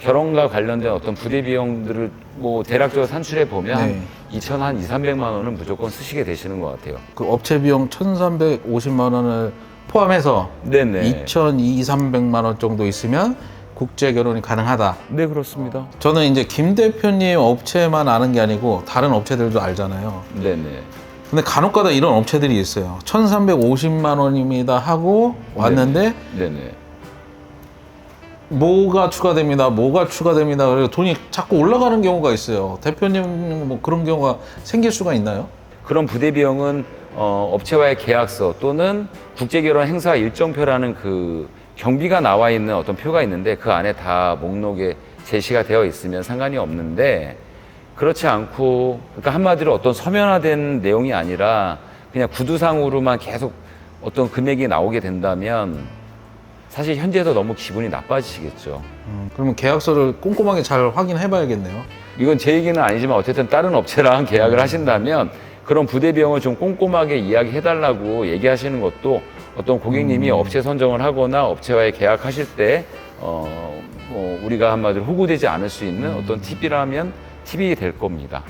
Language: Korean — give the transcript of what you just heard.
결혼과 관련된 어떤 부대 비용들을 뭐 대략적으로 산출해 보면 네. 2천 한 2, 300만 원은 무조건 쓰시게 되시는 것 같아요. 그 업체 비용 1,350만 원을 포함해서 네네. 2,200, 300만 원 정도 있으면 국제 결혼이 가능하다. 네 그렇습니다. 저는 이제 김 대표님 업체만 아는 게 아니고 다른 업체들도 알잖아요. 네네. 근데 간혹가다 이런 업체들이 있어요. 1,350만 원입니다 하고 왔는데 네네. 뭐가 추가됩니다. 뭐가 추가됩니다. 그리고 돈이 자꾸 올라가는 경우가 있어요. 대표님 뭐 그런 경우가 생길 수가 있나요? 그런 부대 비용은 어, 업체와의 계약서 또는 국제결혼 행사 일정표라는 그 경비가 나와 있는 어떤 표가 있는데 그 안에 다 목록에 제시가 되어 있으면 상관이 없는데 그렇지 않고 그러니까 한마디로 어떤 서면화된 내용이 아니라 그냥 구두상으로만 계속 어떤 금액이 나오게 된다면 사실 현재에서 너무 기분이 나빠지시겠죠. 음, 그러면 계약서를 꼼꼼하게 잘 확인해 봐야겠네요. 이건 제 얘기는 아니지만 어쨌든 다른 업체랑 계약을 하신다면 그런 부대 비용을 좀 꼼꼼하게 이야기해달라고 얘기하시는 것도 어떤 고객님이 업체 선정을 하거나 업체와의 계약하실 때 어, 뭐 우리가 한마디로 호구되지 않을 수 있는 어떤 팁이라면 팁이 될 겁니다.